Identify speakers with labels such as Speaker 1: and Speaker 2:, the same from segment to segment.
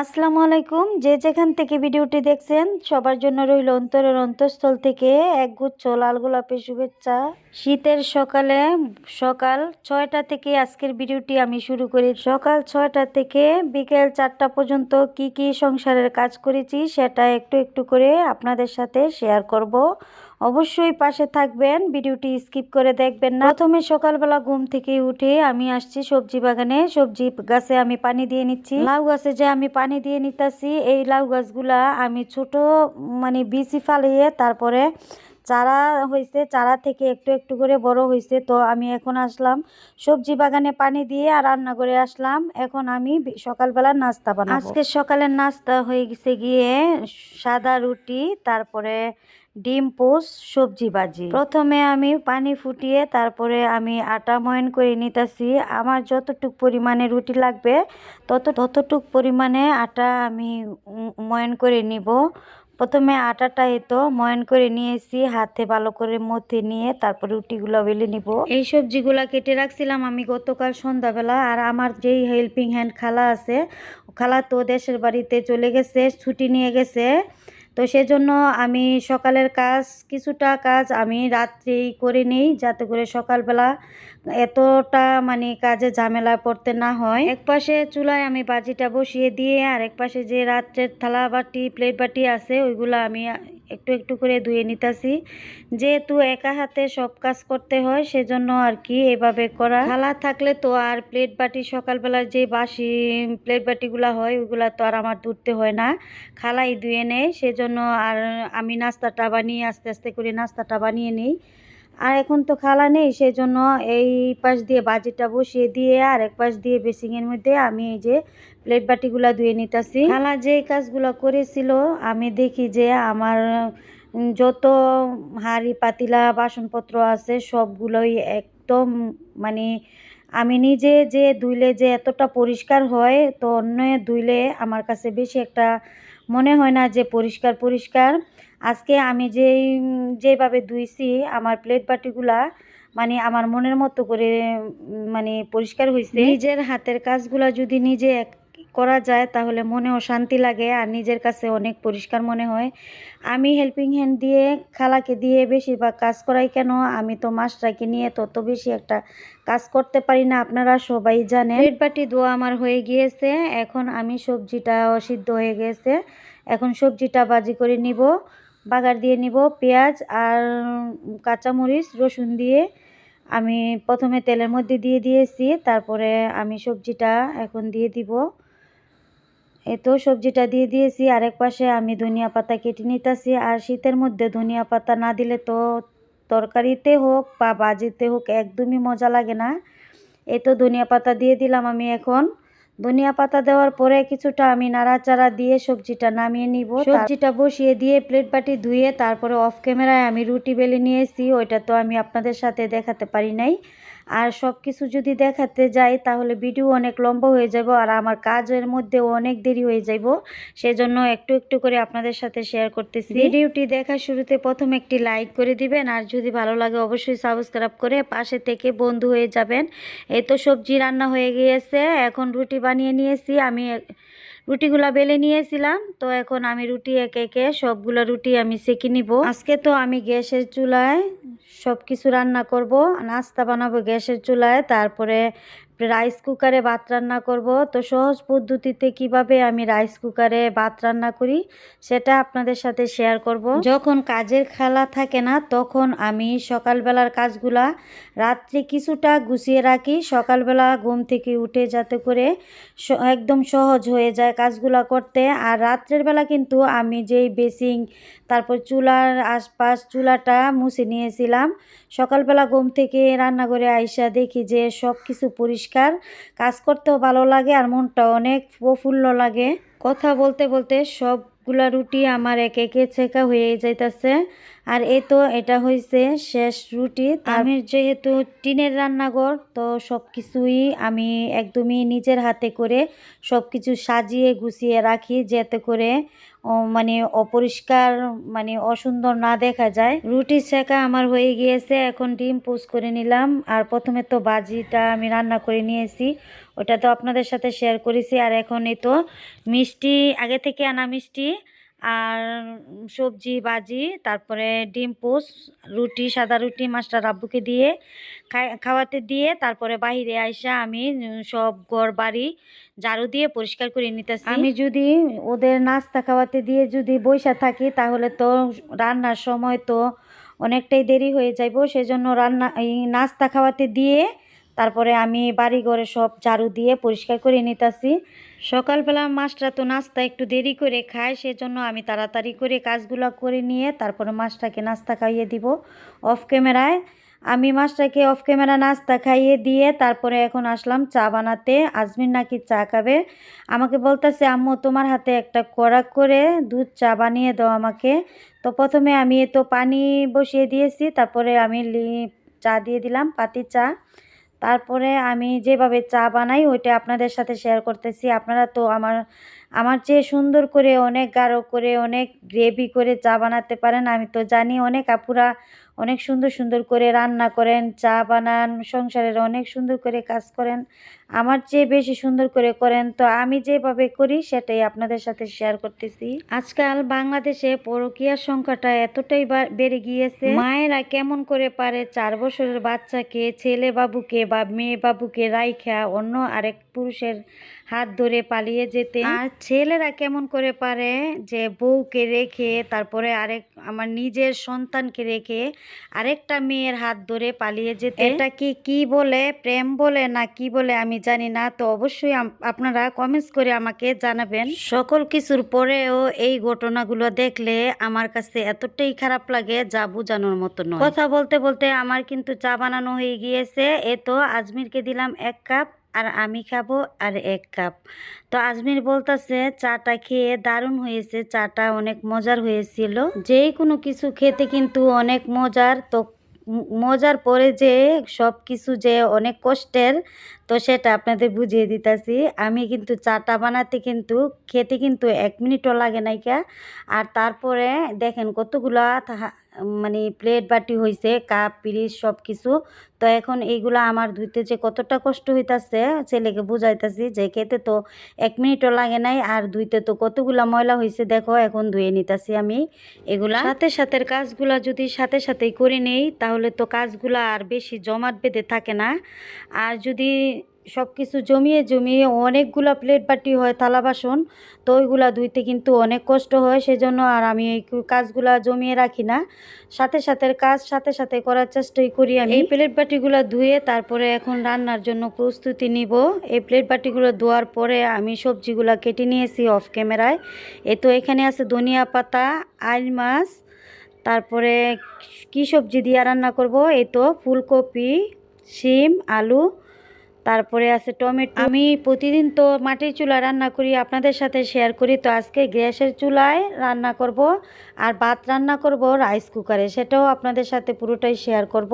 Speaker 1: আসসালামু আলাইকুম। যে যেখান থেকে ভিডিওটি দেখছেন, সবার জন্য রইল অন্তরের অন্তঃস্থল থেকে একগুচ্ছ লাল গোলাপের শুভেচ্ছা। শীতের সকালে সকাল ছয়টা থেকে আজকের ভিডিওটি আমি শুরু করি। সকাল ছয়টা থেকে বিকেল চারটা পর্যন্ত কি কি সংসারের কাজ করেছি, সেটা একটু একটু করে আপনাদের সাথে শেয়ার করব। অবশ্যই পাশে থাকবেন। ভিডিওটি স্কিপ করে দেখবেন না। প্রথমে সকালবেলা ঘুম থেকে উঠে আমি আসছি সবজি বাগানে। সবজি গাছে আমি পানি দিয়ে নিচ্ছি। লাউ গাছে যে আমি পানি দিয়ে নিতেছি, এই লাউ গাছগুলা আমি ছোট মানে বিচি ফালিয়ে তারপরে চারা হয়েছে চারা থেকে একটু একটু করে বড় হয়েছে তো আমি এখন আসলাম সবজি বাগানে পানি দিয়ে আর রান্না করে আসলাম। এখন আমি সকালবেলা নাস্তা বানাবো। আজকে সকালের নাস্তা হয়ে গেছে গিয়ে সাদা রুটি, তারপরে ডিম পোস সবজি ভাজি। প্রথমে আমি পানি ফুটিয়ে তারপরে আমি আটা ময়ন করে নিতেছি। আমার যতটুক পরিমাণে রুটি লাগবে, তত, ততটুক পরিমাণে আটা আমি ময়ন করে নিব। প্রথমে আটাটা এতো ময়ন করে নিয়েছি, হাতে ভালো করে মথে নিয়ে তারপর রুটিগুলো বেলে নিব। এই সবজিগুলা কেটে রাখছিলাম আমি গতকাল সন্ধ্যাবেলা আর আমার যেই হেল্পিং হ্যান্ড খালা আছে, খালা তো দেশের বাড়িতে চলে গেছে, ছুটি নিয়ে গেছে। তো সেজন্য আমি সকালের কাজ, কিছুটা কাজ আমি রাত্রেই করে নিই যাতে করে সকালবেলা এতটা মানে কাজে ঝামেলা পড়তে না হয়। এক পাশে চুলায় আমি বাজিটা বসিয়ে দিয়ে আর এক পাশে যে রাত্রের থালা বাটি প্লেট বাটি আছে ওইগুলো আমি একটু একটু করে ধুয়ে নিতেছি। যেহেতু একা হাতে সব কাজ করতে হয়, সেজন্য আর কি এভাবে করা। থালা থাকলে তো আর প্লেট বাটি সকালবেলার যে বাসি প্লেট বাটিগুলো হয়, ওগুলো তো আর আমার ধুতে হয় না। খালাই ধুয়ে নেয় সেজন্য আর আমি নাস্তাটা বানিয়ে, আস্তে আস্তে করে নাস্তাটা বানিয়ে নিই। আর এখন তো খালা নেই সেই জন্য এই পাশ দিয়ে বাজিটা বসিয়ে দিয়ে আর এক পাশ দিয়ে বেসিংয়ের মধ্যে আমি এই যে প্লেট বাটিগুলা ধুয়ে নিতেছি। খালা যে কাজগুলো করেছিল, আমি দেখি যে আমার যত হাঁড়ি পাতিলা বাসনপত্র আছে সবগুলোই একদম মানে আমি নিজে যে ধুইলে যে এতটা পরিষ্কার হয়, তো অন্য ধুইলে আমার কাছে বেশি একটা মনে হয় না যে পরিষ্কার পরিষ্কার। আজকে আমি যেই যেভাবে ধুইছি আমার প্লেট বাটিগুলা মানে আমার মনের মতো করে মানে পরিষ্কার হয়েছে নিজের হাতের কাজগুলা যদি নিজে এক- করা যায় তাহলে মনেও শান্তি লাগে আর নিজের কাছে অনেক পরিষ্কার মনে হয়। আমি হেল্পিং হ্যান্ড দিয়ে খালাকে দিয়ে বেশিরভাগ কাজ করাই কেন? আমি তো মাস্টারকে নিয়ে তত বেশি একটা কাজ করতে পারি না আপনারা সবাই জানেন। প্লেট বাটি দোয়া আমার হয়ে গিয়েছে এখন আমি সবজিটা সিদ্ধ হয়ে গেছে। এখন সবজিটা বাজি করে নিব। বাগার দিয়ে নিব পেঁয়াজ আর কাঁচামরিচ, রসুন দিয়ে। আমি প্রথমে তেলের মধ্যে দিয়ে দিয়েছি, তারপরে আমি সবজিটা এখন দিয়ে দিব। এই তো সবজিটা দিয়ে দিয়েছি, আরেক পাশে আমি ধনিয়া পাতা কেটে নিতেছি। আর শীতের মধ্যে ধনিয়া পাতা না দিলে তো তরকারিতে হোক বা বাজিতে হোক একদমই মজা লাগে না। এই তো ধনিয়া পাতা দিয়ে দিলাম আমি এখন। ধনিয়া পাতা দেওয়ার পরে কিছুটা আমি নাড়াচাড়া দিয়ে সবজিটা নামিয়ে নিব। সবজিটা বসিয়ে দিয়ে প্লেট বাটি ধুয়ে তারপরে অফ ক্যামেরায় আমি রুটি বেলে নিয়েছি। ওইটা তো আমি আপনাদের সাথে দেখাতে পারি নাই। আর সব কিছু যদি দেখাতে যাই তাহলে ভিডিও অনেক লম্বা হয়ে যাব আর আমার কাজের মধ্যেও অনেক দেরি হয়ে যাব সেজন্য একটু একটু করে আপনাদের সাথে শেয়ার করতেছি। ভিডিওটি দেখার শুরুতে প্রথম একটি লাইক করে দিবেন আর যদি ভালো লাগে অবশ্যই সাবস্ক্রাইব করে পাশে থেকে বন্ধু হয়ে যাবেন। এই তো সবজি রান্না হয়ে গিয়েছে এখন রুটি বানিয়ে নিয়েছি। আমি রুটিগুলা বেলে নিয়েছিলাম। তো এখন আমি রুটি একে একে সবগুলো রুটি আমি সেঁকে নিব। আজকে তো আমি গ্যাসের চুলায় সব কিছু রান্না করব, নাস্তা বানাবো গ্যাসের চুলায়, তারপরে রাইস কুকারে ভাত রান্না করব। তো সহজ পদ্ধতিতে কীভাবে আমি রাইস কুকারে ভাত রান্না করি, সেটা আপনাদের সাথে শেয়ার করব। যখন কাজের খেলা থাকে না, তখন আমি সকালবেলার কাজগুলা রাত্রে কিছুটা গুছিয়ে রাখি। সকালবেলা ঘুম থেকে উঠে যাতে করে একদম সহজ হয়ে যায় কাজগুলা করতে। আর রাত্রের বেলা কিন্তু আমি যেই বেসিং তারপর চুলার আশপাশ চুলাটা মুছে নিয়েছিলাম। সকালবেলা ঘুম থেকে রান্না করে আইসা দেখি যে সব কিছু পরিষ্কার কাজ করতেও ভালো লাগে আর মনটা অনেক প্রফুল্ল লাগে। কথা বলতে বলতে সবগুলা রুটি আমার এক একে ছেঁকা হয়ে যাইতেছে। আর এ তো এটা হয়েছে শেষ রুটি। আমি যেহেতু টিনের রান্নাঘর তো সব কিছুই আমি একদমই নিজের হাতে করে সব কিছু সাজিয়ে গুছিয়ে রাখি যাতে করে মানে অপরিষ্কার মানে অসুন্দর না দেখা যায়। রুটি শেখা আমার হয়ে গিয়েছে, এখন ডিম পোস্ট করে নিলাম। আর প্রথমে তো বাজিটা আমি রান্না করে নিয়েছি, ওটা তো আপনাদের সাথে শেয়ার করেছি। আর এখন এই তো মিষ্টি, আগে থেকে আনা মিষ্টি আর সবজি, বাজি, তারপরে ডিম পোস্ট রুটি, সাদা রুটি মাস্টার আব্বুকে দিয়ে খাওয়াতে দিয়ে তারপরে বাইরে আইসা আমি সব ঘর, বাড়ি, ঝাড়ু দিয়ে পরিষ্কার করে নিতেছি। আমি যদি ওদের নাস্তা খাওয়াতে দিয়ে যদি বইসা থাকি, তাহলে তো রান্নার সময় তো অনেকটাই দেরি হয়ে যাইব। সেজন্য রান্না, এই নাস্তা খাওয়াতে দিয়ে তারপরে আমি বাড়ি ঘরে সব ঝাড়ু দিয়ে পরিষ্কার করে নিতেছি। সকালবেলা মাছটা তো নাস্তা একটু দেরি করে খায়, সেজন্য আমি তাড়াতাড়ি করে কাজগুলো করে নিয়ে তারপরে মাছটাকে নাস্তা খাইয়ে দিব অফ ক্যামেরায় আমি মাছটাকে অফ ক্যামেরা নাস্তা খাইয়ে দিয়ে তারপরে এখন আসলাম চা বানাতে। আজমির নাকি চা খাবে? আমাকে বলতেছে, আম্মু, তোমার হাতে একটা কড়া করে দুধ চা বানিয়ে দাও আমাকে। তো প্রথমে আমি তো পানি বসিয়ে দিয়েছি, তারপরে আমি লি- চা দিয়ে দিলাম, পাতি চা। তারপরে আমি যেভাবে চা বানাই, ওইটা আপনাদের সাথে শেয়ার করতেছি। আপনারা তো আমার আমার চেয়ে সুন্দর করে, অনেক গাঢ় করে, অনেক গ্রেভি করে চা বানাতে পারেন। আমি তো জানি অনেক আপুরা অনেক সুন্দর সুন্দর করে রান্না করেন, চা বানান, সংসারের অনেক সুন্দর করে কাজ করেন। আমার চেয়ে বেশি সুন্দর করে করেন তো আমি যেভাবে করি সেটাই আপনাদের সাথে শেয়ার করতেছি। আজকাল বাংলাদেশে পরকীয়ার সংখ্যাটা এতটাই বেড়ে গিয়েছে। মায়েরা কেমন করে পারে চার বছরের বাচ্চাকে, ছেলে বাবুকে বা মেয়ে বাবুকে রাইখা অন্য আরেক পুরুষের হাত ধরে পালিয়ে যেতে। আর ছেলেরা কেমন করে পারে যে বউকে রেখে তারপরে আরেক আমার নিজের সন্তানকে রেখে আরেকটা মেয়ের হাত ধরে পালিয়ে যেতে? এটা কি কি বলে প্রেম বলে না কি বলে আমি জানি না তো অবশ্যই আপনারা কমেন্টস করে আমাকে জানাবেন। সকল কিছুর পরেও এই ঘটনাগুলো দেখলে আমার কাছে এতটাই খারাপ লাগে যা বোঝানোর মতো নয়। কথা বলতে বলতে আমার কিন্তু চা বানানো হয়ে গিয়েছে এ তো আজমিরকে দিলাম এক কাপ। আর আমি খাব আর এক কাপ। তো আজমির বলতেছে, চাটা খেয়ে দারুণ হয়েছে, চাটা অনেক মজার হয়েছিল। যে কোনো কিছু খেতে কিন্তু অনেক মজার। তো মজার পরে যে সব কিছু যে অনেক কষ্টের তো সেটা আপনাদের বুঝিয়ে দিতেছি। আমি কিন্তু চাটা বানাতে কিন্তু, খেতে কিন্তু এক মিনিটও লাগে নাইকা আর তারপরে দেখেন কতগুলা মানে প্লেট বাটি হয়েছে কাপ, পিরিচ সব কিছু তো এখন এইগুলা আমার ধুইতে যে কতটা কষ্ট হইতাছে, ছেলেকে বুঝাইতাছি যে খেতে তো এক মিনিটও লাগে নাই, আর ধুইতে তো কতগুলা ময়লা হয়েছে দেখো এখন ধুয়ে নিতাছি আমি এগুলা। সাথে সাথে কাজগুলা যদি সাথে সাথেই করে নেই, তাহলে তো কাজগুলা আর বেশি জমাট বেঁধে থাকে না। আর যদি সব কিছু জমিয়ে জমিয়ে অনেকগুলা প্লেট বাটি হয়, থালা বাসন। তো ওইগুলা ধুইতে কিন্তু অনেক কষ্ট হয়, সেজন্য আর আমি এই কাজগুলা জমিয়ে রাখি না। সাথে সাথে কাজ সাথে সাথে করার চেষ্টাই করি আমি। এই প্লেট বাটিগুলো ধুয়ে তারপরে এখন রান্নার জন্য প্রস্তুতি নিব। এই প্লেট বাটিগুলো ধোয়ার পরে আমি সবজিগুলো কেটে নিয়েছি অফ ক্যামেরায় এ তো এখানে আছে ধনিয়া পাতা, আইল মাছ, তারপরে কি সবজি দিয়ে রান্না করব? এই তো ফুলকপি, শিম, আলু তারপরে আছে টমেটো। আমি প্রতিদিন তো মাটির চুলা রান্না করি আপনাদের সাথে শেয়ার করি। তো আজকে গ্যাসের চুলায় রান্না করব আর ভাত রান্না করব রাইস কুকারে সেটাও আপনাদের সাথে পুরোটাই শেয়ার করব।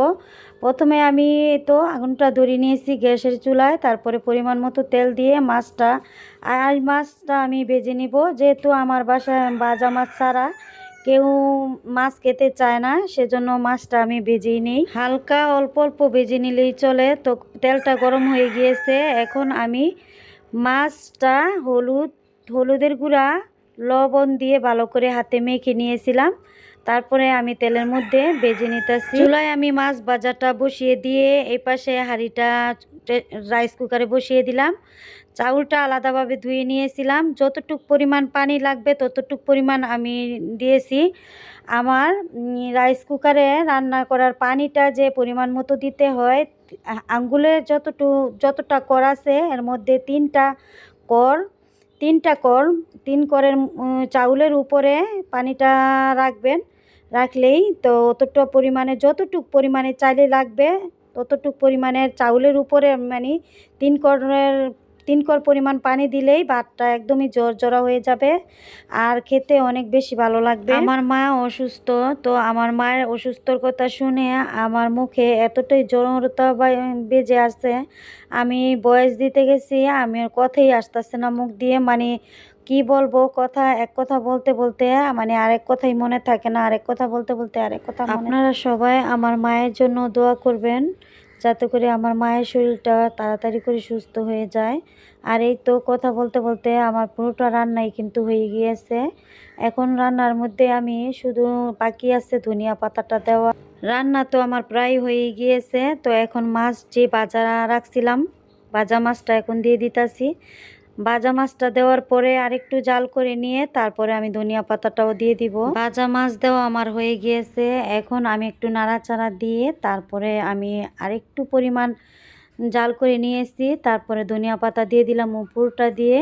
Speaker 1: প্রথমে আমি তো আগুনটা ধরিয়ে নিয়েছি গ্যাসের চুলায় তারপরে পরিমাণ মতো তেল দিয়ে মাছটা আর মাছটা আমি ভেজে নিব। যেহেতু আমার বাসায় বাজা মাছ ছাড়া কেউ মাছ খেতে চায় না, সেজন্য মাছটা আমি ভেজেই নেই। হালকা অল্প অল্প ভেজে নিলেই চলে। তো তেলটা গরম হয়ে গিয়েছে। এখন আমি মাছটা হলুদ, হলুদের গুঁড়া, লবণ দিয়ে ভালো করে হাতে মেখে নিয়েছিলাম। তারপরে আমি তেলের মধ্যে বেজে নিতেছি। চুলায় আমি মাছ ভাজাটা বসিয়ে দিয়ে এই পাশে হাঁড়িটা রাইস কুকারে বসিয়ে দিলাম। চাউলটা আলাদাভাবে ধুয়ে নিয়েছিলাম। যতটুক পরিমাণ পানি লাগবে ততটুক পরিমাণ আমি দিয়েছি। আমার রাইস কুকারে রান্না করার পানিটা যে পরিমাণ মতো দিতে হয় আঙ্গুলের যতটু, যতটা কর আছে এর মধ্যে তিনটা কর তিনটা কর, তিন করের চাউলের উপরে পানিটা রাখবেন। রাখলেই তো অতটা পরিমাণে, যতটুক পরিমাণে চাইলে লাগবে, ততটুক পরিমাণের চাউলের উপরে মানে তিন করের তিন কর পরিমাণ পানি দিলেই ভাতটা একদমই জোর জোড়া হয়ে যাবে। আর খেতে অনেক বেশি ভালো লাগবে। আমার মা অসুস্থ তো আমার মায়ের অসুস্থর কথা শুনে আমার মুখে এতটাই জড়তা বেজে আসছে। আমি বয়স দিতে গেছি আমি কথাই আসতেছে না মুখ দিয়ে। মানে কি বলব কথা এক কথা বলতে বলতে মানে আরেক কথাই মনে থাকে না। আরেক কথা বলতে বলতে আরেক কথা আপনারা সবাই আমার মায়ের জন্য দোয়া করবেন। যাতে করে আমার মায়ের শরীরটা তাড়াতাড়ি করে সুস্থ হয়ে যায়। আর এই তো কথা বলতে বলতে আমার পুরোটা রান্নাই কিন্তু হয়ে গিয়েছে। এখন রান্নার মধ্যে আমি শুধু বাকি আছে ধনিয়া পাতাটা দেওয়া। রান্না তো আমার প্রায় হয়ে গিয়েছে, তো এখন মাছ যে বাজা রাখছিলাম, বাজা মাছটা এখন দিয়ে দিতাছি। ভাজা মাছটা দেওয়ার পরে আরেকটু জাল করে নিয়ে তারপরে আমি ধনিয়া পাতাটাও দিয়ে দিব। ভাজা মাছ দেওয়া আমার হয়ে গিয়েছে। এখন আমি একটু নাড়াচাড়া দিয়ে তারপরে আমি আরেকটু পরিমাণ জাল করে নিয়েছি। তারপরে ধনিয়া পাতা দিয়ে দিলাম উপরটা দিয়ে।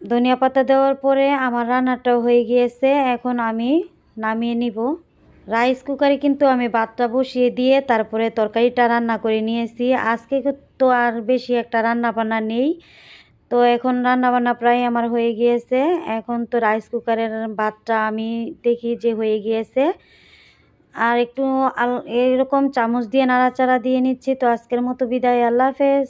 Speaker 1: ধনিয়া পাতা দেওয়ার পরে আমার রান্নাটাও হয়ে গিয়েছে। এখন আমি নামিয়ে নিব। রাইস কুকারে কিন্তু আমি ভাতটা বসিয়ে দিয়ে তারপরে তরকারিটা রান্না করে নিয়েছি। আজকে তো আর বেশি একটা রান্না বান্না নেই। তো এখন রান্না বান্না প্রায় আমার হয়ে গিয়েছে। এখন তো রাইস কুকারের ভাতটা আমি দেখি যে হয়ে গিয়েছে। আর একটু এরকম চামচ দিয়ে নাড়াচাড়া দিয়ে নিচ্ছি। তো আজকের মতো বিদায়। আল্লাহ হাফেজ।